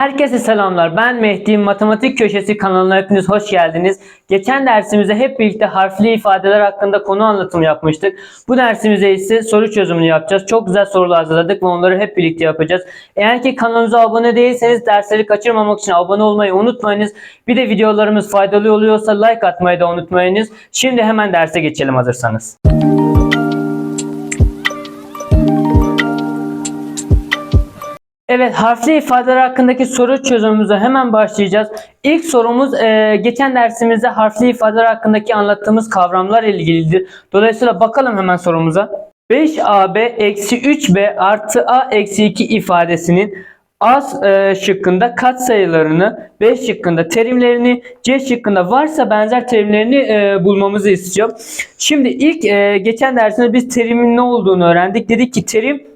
Herkese selamlar. Ben Mehdi. Matematik Köşesi kanalına hepiniz hoş geldiniz. Geçen dersimizde hep birlikte harfli ifadeler hakkında konu anlatımı yapmıştık. Bu dersimizde ise soru çözümünü yapacağız. Çok güzel sorular hazırladık ve onları hep birlikte yapacağız. Eğer ki kanalımıza abone değilseniz dersleri kaçırmamak için abone olmayı unutmayınız. Bir de videolarımız faydalı oluyorsa like atmayı da unutmayınız. Şimdi hemen derse geçelim hazırsanız. Evet harfli ifadeler hakkındaki soru çözümümüze hemen başlayacağız. İlk sorumuz e, geçen dersimizde harfli ifadeler hakkındaki anlattığımız kavramlar ile ilgilidir. Dolayısıyla bakalım hemen sorumuza. 5AB eksi 3B artı A eksi 2 ifadesinin A e, şıkkında katsayılarını, B şıkkında terimlerini, C şıkkında varsa benzer terimlerini e, bulmamızı istiyor. Şimdi ilk e, geçen dersimizde biz terimin ne olduğunu öğrendik. Dedik ki terim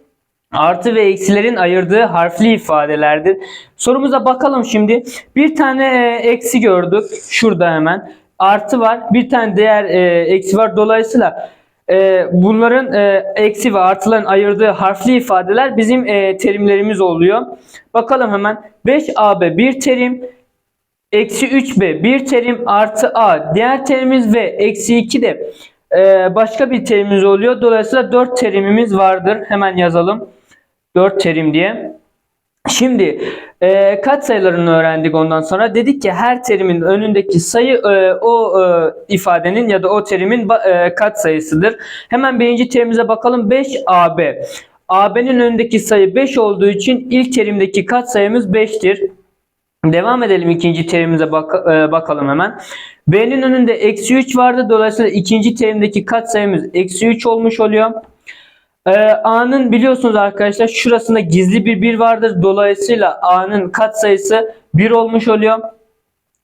artı ve eksilerin ayırdığı harfli ifadelerdir. Sorumuza bakalım şimdi. Bir tane e, eksi gördük. Şurada hemen. Artı var. Bir tane değer e, eksi var. Dolayısıyla e, bunların e, eksi ve artıların ayırdığı harfli ifadeler bizim e, terimlerimiz oluyor. Bakalım hemen. 5AB bir terim. Eksi 3B bir terim artı A diğer terimimiz ve eksi 2 de e, başka bir terimimiz oluyor. Dolayısıyla 4 terimimiz vardır. Hemen yazalım. 4 terim diye. Şimdi e, kat sayılarını öğrendik ondan sonra. Dedik ki her terimin önündeki sayı e, o e, ifadenin ya da o terimin e, kat sayısıdır. Hemen birinci terimize bakalım. 5AB. AB'nin önündeki sayı 5 olduğu için ilk terimdeki kat sayımız 5'tir. Devam edelim ikinci terimize bak- e, bakalım hemen. B'nin önünde eksi 3 vardı. Dolayısıyla ikinci terimdeki kat sayımız eksi 3 olmuş oluyor. Ee, A'nın biliyorsunuz arkadaşlar şurasında gizli bir 1 vardır. Dolayısıyla A'nın katsayısı 1 olmuş oluyor.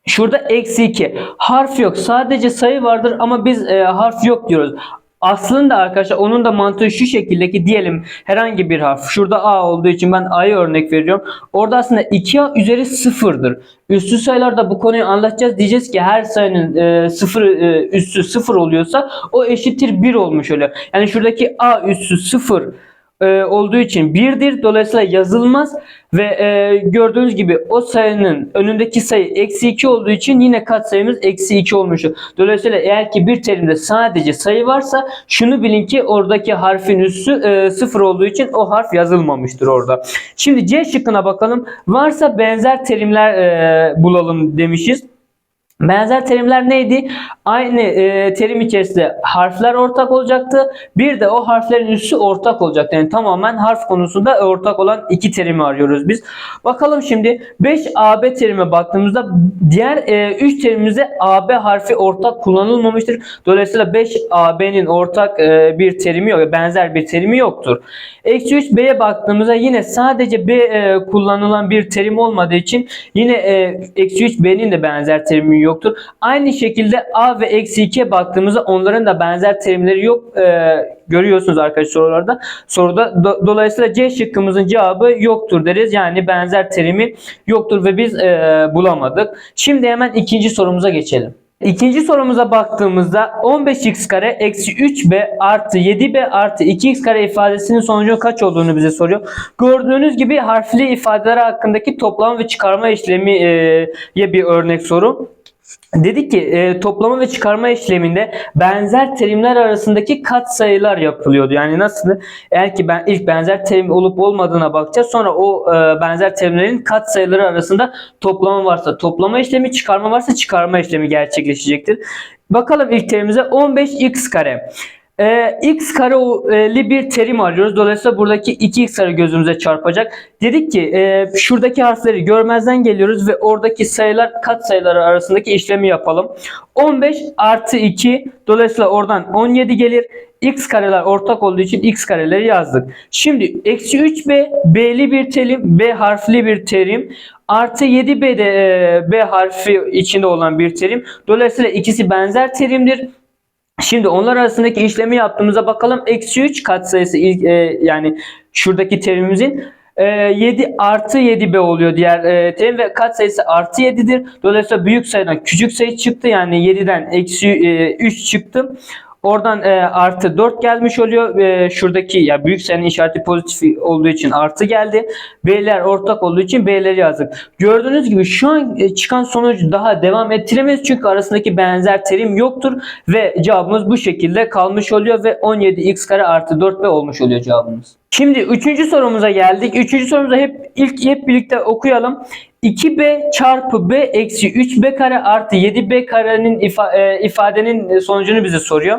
Şurada eksi 2. Harf yok. Sadece sayı vardır ama biz e, harf yok diyoruz. Aslında arkadaşlar onun da mantığı şu şekilde ki diyelim herhangi bir harf. Şurada A olduğu için ben A'ya örnek veriyorum. Orada aslında 2A üzeri sıfırdır. Üstü sayılarda bu konuyu anlatacağız. Diyeceğiz ki her sayının e, sıfır e, üstü sıfır oluyorsa o eşittir 1 olmuş oluyor. Yani şuradaki A üstü sıfır e, olduğu için 1'dir. Dolayısıyla yazılmaz ve e, gördüğünüz gibi o sayının önündeki sayı eksi 2 olduğu için yine katsayımız eksi 2 olmuştur. Dolayısıyla eğer ki bir terimde sadece sayı varsa şunu bilin ki oradaki harfin üssü e, 0 olduğu için o harf yazılmamıştır orada. Şimdi C şıkkına bakalım. Varsa benzer terimler e, bulalım demişiz. Benzer terimler neydi? Aynı e, terim içerisinde harfler ortak olacaktı. Bir de o harflerin üssü ortak olacaktı. Yani tamamen harf konusunda ortak olan iki terimi arıyoruz biz. Bakalım şimdi 5AB terime baktığımızda diğer 3 terimimizde AB harfi ortak kullanılmamıştır. Dolayısıyla 5AB'nin ortak e, bir terimi yok. Benzer bir terimi yoktur. Eksi 3B'ye baktığımızda yine sadece B e, kullanılan bir terim olmadığı için yine e, eksi 3B'nin de benzer terimi yoktur. Aynı şekilde A ve eksi 2'ye baktığımızda onların da benzer terimleri yok. E, görüyorsunuz arkadaşlar sorularda. Soruda do- dolayısıyla C şıkkımızın cevabı yoktur deriz. Yani benzer terimi yoktur ve biz e, bulamadık. Şimdi hemen ikinci sorumuza geçelim. İkinci sorumuza baktığımızda 15x kare eksi 3b artı 7b artı 2x kare ifadesinin sonucu kaç olduğunu bize soruyor. Gördüğünüz gibi harfli ifadeler hakkındaki toplama ve çıkarma işlemi e, ye bir örnek soru. Dedik ki e, toplama ve çıkarma işleminde benzer terimler arasındaki katsayılar yapılıyordu. Yani nasıl? Eğer ki ben ilk benzer terim olup olmadığına bakacağız. Sonra o e, benzer terimlerin katsayıları arasında toplama varsa toplama işlemi, çıkarma varsa çıkarma işlemi gerçekleşecektir. Bakalım ilk terimimize 15x kare. Ee, x kareli bir terim arıyoruz. Dolayısıyla buradaki 2x kare gözümüze çarpacak. Dedik ki e, şuradaki harfleri görmezden geliyoruz ve oradaki sayılar kat sayıları arasındaki işlemi yapalım. 15 artı 2 dolayısıyla oradan 17 gelir. x kareler ortak olduğu için x kareleri yazdık. Şimdi eksi 3b b'li bir terim b harfli bir terim artı 7b de e, b harfi içinde olan bir terim. Dolayısıyla ikisi benzer terimdir. Şimdi onlar arasındaki işlemi yaptığımızda bakalım eksi 3 katsayısı ilk, e, yani şuradaki terimimizin e, 7 artı 7b oluyor diğer e, terim ve katsayısı artı 7'dir. Dolayısıyla büyük sayıdan küçük sayı çıktı yani 7'den eksi e, 3 çıktı. Oradan e, artı 4 gelmiş oluyor. E, şuradaki ya büyük sayının işareti pozitif olduğu için artı geldi. B'ler ortak olduğu için B'leri yazdık. Gördüğünüz gibi şu an e, çıkan sonucu daha devam ettiremeyiz. Çünkü arasındaki benzer terim yoktur. Ve cevabımız bu şekilde kalmış oluyor. Ve 17x kare artı 4b olmuş oluyor cevabımız. Şimdi üçüncü sorumuza geldik. Üçüncü sorumuza hep ilk hep birlikte okuyalım. 2b çarpı b eksi 3b kare artı 7b karenin ifa- e, ifadenin sonucunu bize soruyor.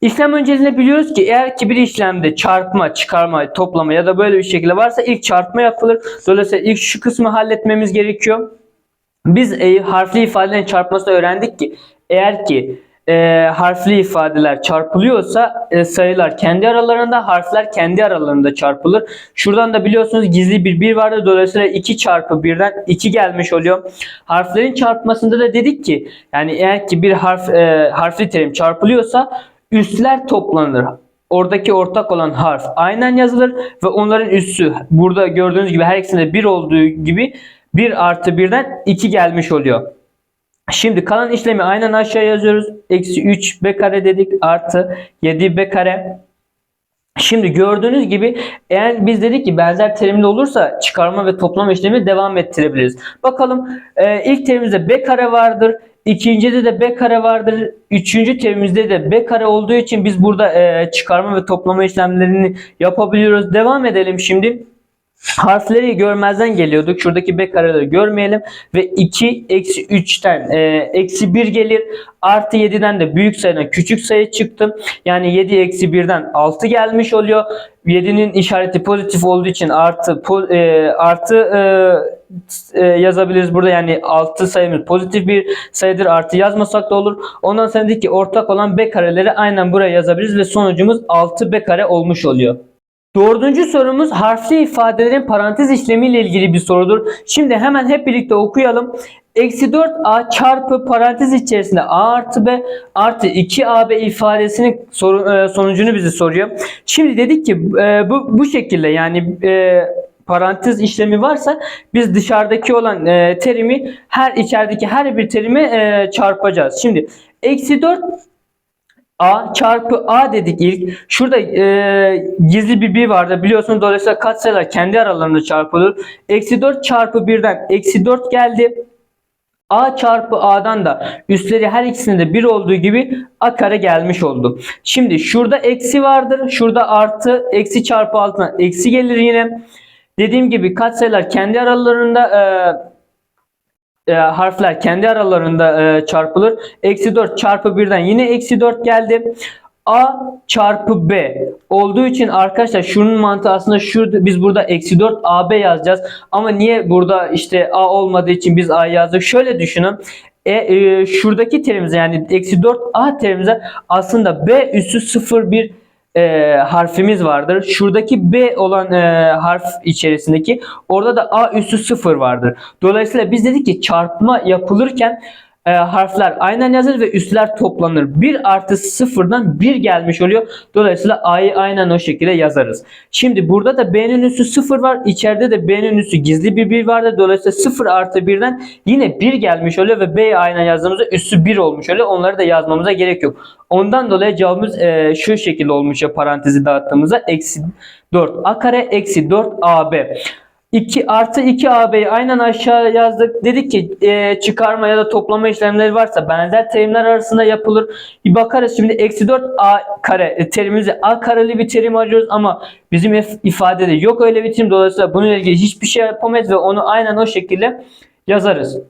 İşlem öncesinde biliyoruz ki eğer ki bir işlemde çarpma, çıkarma, toplama ya da böyle bir şekilde varsa ilk çarpma yapılır. Dolayısıyla ilk şu kısmı halletmemiz gerekiyor. Biz e, harfli ifadelerin çarpmasını öğrendik ki eğer ki e, harfli ifadeler çarpılıyorsa e, sayılar kendi aralarında, harfler kendi aralarında çarpılır. Şuradan da biliyorsunuz gizli bir 1 vardı. Dolayısıyla 2 çarpı 1'den 2 gelmiş oluyor. Harflerin çarpmasında da dedik ki yani eğer ki bir harf e, harfli terim çarpılıyorsa üstler toplanır. Oradaki ortak olan harf aynen yazılır ve onların üssü burada gördüğünüz gibi her ikisinde 1 olduğu gibi 1 artı 1'den 2 gelmiş oluyor. Şimdi kalan işlemi aynen aşağı yazıyoruz. Eksi 3 b kare dedik artı 7 b kare. Şimdi gördüğünüz gibi eğer biz dedik ki benzer terimli olursa çıkarma ve toplama işlemi devam ettirebiliriz. Bakalım e, ilk terimimizde b kare vardır. İkincide de b kare vardır. Üçüncü terimimizde de b kare olduğu için biz burada e, çıkarma ve toplama işlemlerini yapabiliyoruz. Devam edelim şimdi. Harfleri görmezden geliyorduk. Şuradaki b kareleri görmeyelim. Ve 2 eksi 3'ten e, eksi 1 gelir. Artı 7'den de büyük sayıdan küçük sayı çıktı. Yani 7 eksi 1'den 6 gelmiş oluyor. 7'nin işareti pozitif olduğu için artı po- e, artı e, e, yazabiliriz burada. Yani 6 sayımız pozitif bir sayıdır. Artı yazmasak da olur. Ondan sonra dedik ki ortak olan b kareleri aynen buraya yazabiliriz ve sonucumuz 6 b kare olmuş oluyor. Dördüncü sorumuz harfli ifadelerin parantez işlemiyle ilgili bir sorudur. Şimdi hemen hep birlikte okuyalım. Eksi 4a çarpı parantez içerisinde a artı b artı 2ab ifadesinin soru, e, sonucunu bize soruyor. Şimdi dedik ki e, bu, bu şekilde yani e, parantez işlemi varsa biz dışarıdaki olan terimi her içerideki her bir terimi e, çarpacağız. Şimdi eksi 4 A çarpı A dedik ilk. Şurada e, gizli bir 1 vardı biliyorsunuz. Dolayısıyla katsayılar kendi aralarında çarpılır. Eksi 4 çarpı 1'den eksi 4 geldi. A çarpı A'dan da üstleri her ikisinde de 1 olduğu gibi A kare gelmiş oldu. Şimdi şurada eksi vardır. Şurada artı. Eksi çarpı altına eksi gelir yine. Dediğim gibi katsayılar kendi aralarında e, e, harfler kendi aralarında e, çarpılır. Eksi 4 çarpı 1'den yine eksi 4 geldi. A çarpı B olduğu için arkadaşlar şunun mantığı aslında şurada biz burada eksi 4 AB yazacağız. Ama niye burada işte A olmadığı için biz A yazdık? Şöyle düşünün. E, e, şuradaki terimize yani eksi 4 A terimize aslında B üssü 0 bir e, harfimiz vardır. Şuradaki B olan e, harf içerisindeki orada da A üssü 0 vardır. Dolayısıyla biz dedik ki çarpma yapılırken e, harfler aynen yazılır ve üstler toplanır. 1 artı 0'dan 1 gelmiş oluyor. Dolayısıyla A'yı aynen o şekilde yazarız. Şimdi burada da B'nin üssü 0 var. İçeride de B'nin üssü gizli bir 1 vardı. Dolayısıyla 0 artı 1'den yine 1 gelmiş oluyor ve B'yi aynen yazdığımızda üssü 1 olmuş oluyor. Onları da yazmamıza gerek yok. Ondan dolayı cevabımız e, şu şekilde olmuş ya parantezi dağıttığımızda eksi 4 a kare eksi 4 ab. 2 artı 2 AB'yi aynen aşağı yazdık. Dedik ki e, çıkarma ya da toplama işlemleri varsa benzer terimler arasında yapılır. Bir bakarız şimdi eksi 4 A kare e, terimimizi A kareli bir terim arıyoruz ama bizim if- ifadede yok öyle bir terim. Dolayısıyla bununla ilgili hiçbir şey yapamayız ve onu aynen o şekilde yazarız.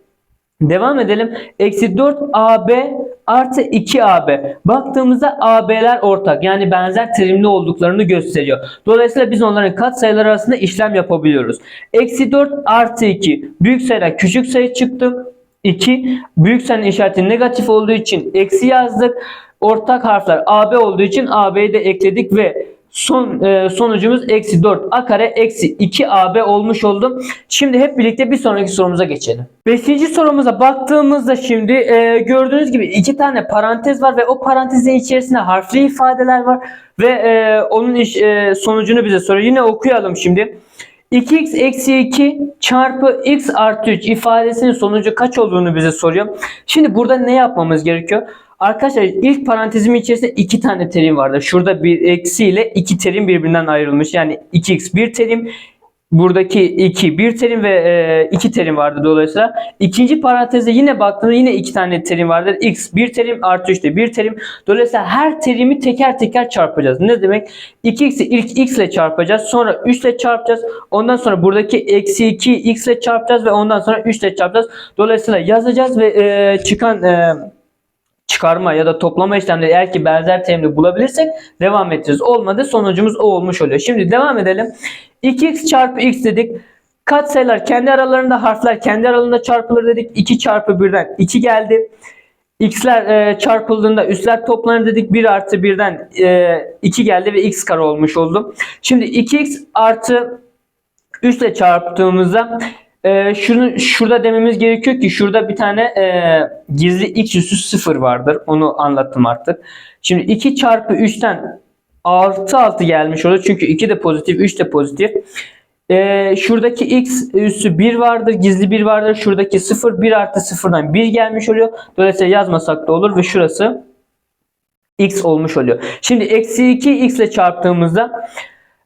Devam edelim. Eksi 4 AB artı 2 AB. Baktığımızda AB'ler ortak. Yani benzer terimli olduklarını gösteriyor. Dolayısıyla biz onların katsayıları arasında işlem yapabiliyoruz. Eksi 4 artı 2. Büyük sayıdan küçük sayı çıktı. 2. Büyük sayının işareti negatif olduğu için eksi yazdık. Ortak harfler AB olduğu için AB'yi de ekledik ve son e, sonucumuz eksi 4 a kare eksi 2 ab olmuş oldu. Şimdi hep birlikte bir sonraki sorumuza geçelim. Beşinci sorumuza baktığımızda şimdi e, gördüğünüz gibi iki tane parantez var ve o parantezin içerisinde harfli ifadeler var ve e, onun iş, e, sonucunu bize soruyor. Yine okuyalım şimdi. 2x eksi 2 çarpı x artı 3 ifadesinin sonucu kaç olduğunu bize soruyor. Şimdi burada ne yapmamız gerekiyor? Arkadaşlar ilk parantezimin içerisinde iki tane terim vardır. Şurada bir eksi ile iki terim birbirinden ayrılmış. Yani 2x bir terim. Buradaki 2 bir terim ve e, iki terim vardı dolayısıyla. İkinci parantezde yine baktığımda yine iki tane terim vardır. x bir terim artı 3 de bir terim. Dolayısıyla her terimi teker teker çarpacağız. Ne demek? 2x'i ilk x ile çarpacağız. Sonra 3 ile çarpacağız. Ondan sonra buradaki eksi 2 x ile çarpacağız ve ondan sonra 3 ile çarpacağız. Dolayısıyla yazacağız ve e, çıkan e, çıkarma ya da toplama işlemleri eğer ki benzer terimli bulabilirsek devam edeceğiz. Olmadı sonucumuz o olmuş oluyor. Şimdi devam edelim. 2x çarpı x dedik. Katsayılar kendi aralarında harfler kendi aralarında çarpılır dedik. 2 çarpı 1'den 2 geldi. X'ler e, çarpıldığında üstler toplanır dedik. 1 artı 1'den e, 2 geldi ve x kare olmuş oldu. Şimdi 2x artı 3 ile çarptığımızda e, şunu şurada dememiz gerekiyor ki şurada bir tane e, gizli x üssü 0 vardır. Onu anlattım artık. Şimdi 2 çarpı 3'ten artı 6 gelmiş olur. Çünkü 2 de pozitif, 3 de pozitif. Ee, şuradaki x üssü 1 vardır. Gizli 1 vardır. Şuradaki 0 1 artı 0'dan 1 gelmiş oluyor. Dolayısıyla yazmasak da olur ve şurası x olmuş oluyor. Şimdi eksi 2 x ile çarptığımızda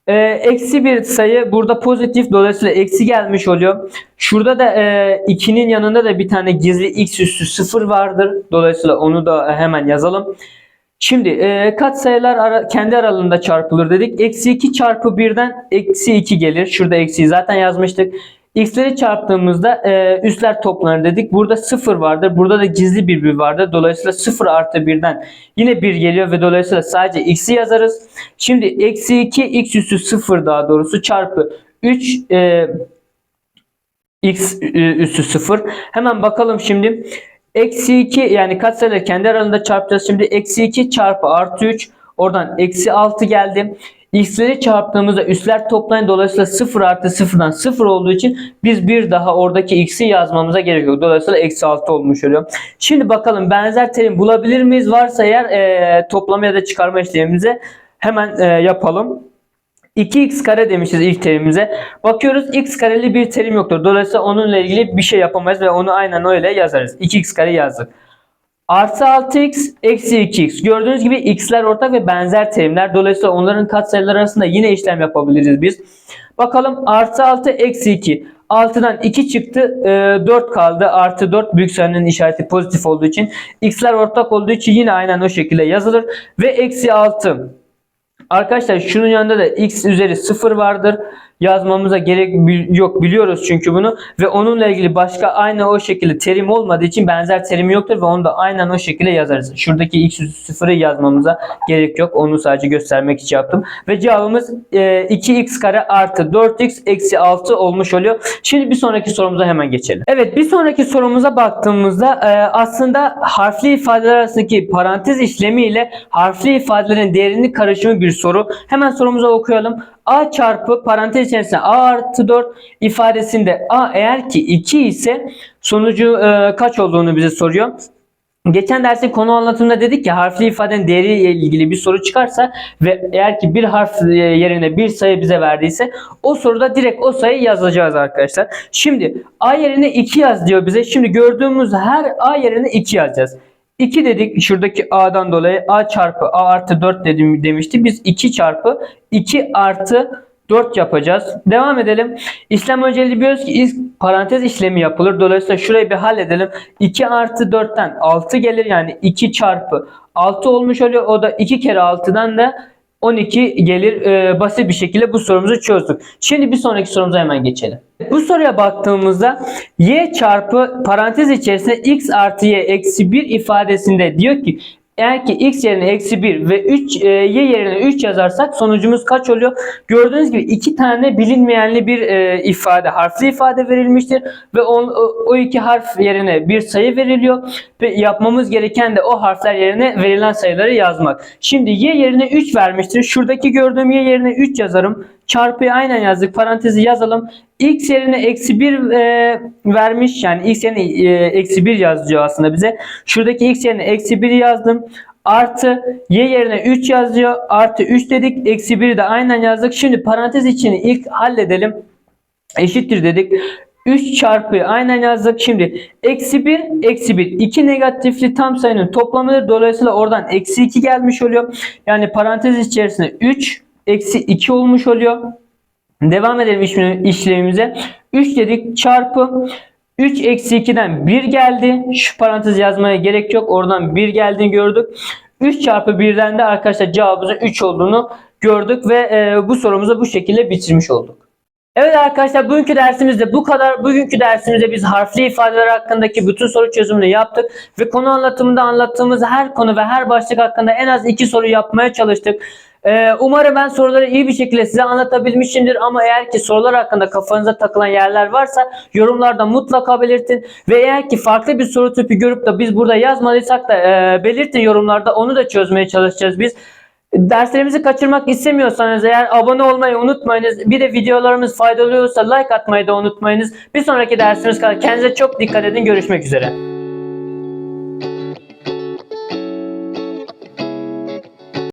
e, eksi bir sayı burada pozitif. Dolayısıyla eksi gelmiş oluyor. Şurada da e, 2'nin yanında da bir tane gizli x üssü 0 vardır. Dolayısıyla onu da hemen yazalım. Şimdi e, katsayılar ara, kendi aralığında çarpılır dedik. Eksi 2 çarpı 1'den eksi 2 gelir. Şurada eksiyi zaten yazmıştık. X'leri çarptığımızda e, üstler toplanır dedik. Burada 0 vardır. Burada da gizli bir 1 vardır. Dolayısıyla 0 artı 1'den yine 1 geliyor ve dolayısıyla sadece x'i yazarız. Şimdi eksi 2 x üssü 0 daha doğrusu çarpı 3 e, x üssü 0. Hemen bakalım şimdi. Eksi 2 yani katsayıları kendi aralarında çarpacağız. Şimdi eksi 2 çarpı artı 3 oradan eksi 6 geldi. X'leri çarptığımızda üstler toplayın. Dolayısıyla 0 artı 0'dan 0 olduğu için biz bir daha oradaki x'i yazmamıza gerek yok. Dolayısıyla eksi 6 olmuş oluyor. Şimdi bakalım benzer terim bulabilir miyiz? Varsa eğer e, toplama ya da çıkarma işlemimizi hemen e, yapalım. 2x kare demişiz ilk terimimize. Bakıyoruz x kareli bir terim yoktur. Dolayısıyla onunla ilgili bir şey yapamayız ve onu aynen öyle yazarız. 2x kare yazdık. Artı 6x eksi 2x. Gördüğünüz gibi x'ler ortak ve benzer terimler. Dolayısıyla onların katsayıları arasında yine işlem yapabiliriz biz. Bakalım artı 6 eksi 2. 6'dan 2 çıktı. E, 4 kaldı. Artı 4 büyük sayının işareti pozitif olduğu için. X'ler ortak olduğu için yine aynen o şekilde yazılır. Ve eksi 6. Arkadaşlar şunun yanında da x üzeri 0 vardır. Yazmamıza gerek yok biliyoruz çünkü bunu ve onunla ilgili başka aynı o şekilde terim olmadığı için benzer terim yoktur ve onu da aynen o şekilde yazarız. Şuradaki x 0'ı yazmamıza gerek yok. Onu sadece göstermek için yaptım. Ve cevabımız e, 2x kare artı 4x eksi 6 olmuş oluyor. Şimdi bir sonraki sorumuza hemen geçelim. Evet bir sonraki sorumuza baktığımızda e, aslında harfli ifadeler arasındaki parantez işlemi ile harfli ifadelerin değerini karışımı bir soru. Hemen sorumuza okuyalım. A çarpı parantez içerisinde A artı 4 ifadesinde A eğer ki 2 ise sonucu e, kaç olduğunu bize soruyor. Geçen dersin konu anlatımında dedik ki harfli ifadenin değeriyle ilgili bir soru çıkarsa ve eğer ki bir harf e, yerine bir sayı bize verdiyse o soruda direkt o sayıyı yazacağız arkadaşlar. Şimdi A yerine 2 yaz diyor bize. Şimdi gördüğümüz her A yerine 2 yazacağız. 2 dedik şuradaki a'dan dolayı a çarpı a artı 4 dedim demişti. Biz 2 çarpı 2 artı 4 yapacağız. Devam edelim. İşlem önceliği biliyoruz ki ilk parantez işlemi yapılır. Dolayısıyla şurayı bir halledelim. 2 artı 4'ten 6 gelir. Yani 2 çarpı 6 olmuş oluyor. O da 2 kere 6'dan da 12 gelir. Ee, basit bir şekilde bu sorumuzu çözdük. Şimdi bir sonraki sorumuza hemen geçelim. Bu soruya baktığımızda y çarpı parantez içerisinde x artı y eksi 1 ifadesinde diyor ki eğer ki x yerine eksi 1 ve 3 e, y yerine 3 yazarsak sonucumuz kaç oluyor? Gördüğünüz gibi iki tane bilinmeyenli bir e, ifade, harfli ifade verilmiştir ve on, o, o iki harf yerine bir sayı veriliyor ve yapmamız gereken de o harfler yerine verilen sayıları yazmak. Şimdi y yerine 3 vermiştir. Şuradaki gördüğüm y yerine 3 yazarım. Çarpıyı aynen yazdık. Parantezi yazalım. X yerine eksi 1 e, vermiş. Yani x yerine e, eksi 1 yazıyor aslında bize. Şuradaki x yerine eksi 1 yazdım. Artı y yerine 3 yazıyor. Artı 3 dedik. Eksi 1'i de aynen yazdık. Şimdi parantez içini ilk halledelim. Eşittir dedik. 3 çarpı aynen yazdık. Şimdi eksi 1 eksi 1. 2 negatifli tam sayının toplamıdır. Dolayısıyla oradan eksi 2 gelmiş oluyor. Yani parantez içerisinde 3 eksi 2 olmuş oluyor. Devam edelim işlem- işlemimize. 3 dedik çarpı 3 eksi 2'den 1 geldi. Şu parantez yazmaya gerek yok. Oradan 1 geldiğini gördük. 3 çarpı 1'den de arkadaşlar cevabımızın 3 olduğunu gördük ve e, bu sorumuzu bu şekilde bitirmiş olduk. Evet arkadaşlar bugünkü dersimizde bu kadar. Bugünkü dersimizde biz harfli ifadeler hakkındaki bütün soru çözümünü yaptık ve konu anlatımında anlattığımız her konu ve her başlık hakkında en az iki soru yapmaya çalıştık. Ee, umarım ben soruları iyi bir şekilde size anlatabilmişimdir ama eğer ki sorular hakkında kafanıza takılan yerler varsa yorumlarda mutlaka belirtin ve eğer ki farklı bir soru tipi görüp de biz burada yazmadıysak da e, belirtin yorumlarda onu da çözmeye çalışacağız biz. Derslerimizi kaçırmak istemiyorsanız eğer abone olmayı unutmayınız. Bir de videolarımız faydalı olursa like atmayı da unutmayınız. Bir sonraki dersimiz kadar kendinize çok dikkat edin. Görüşmek üzere.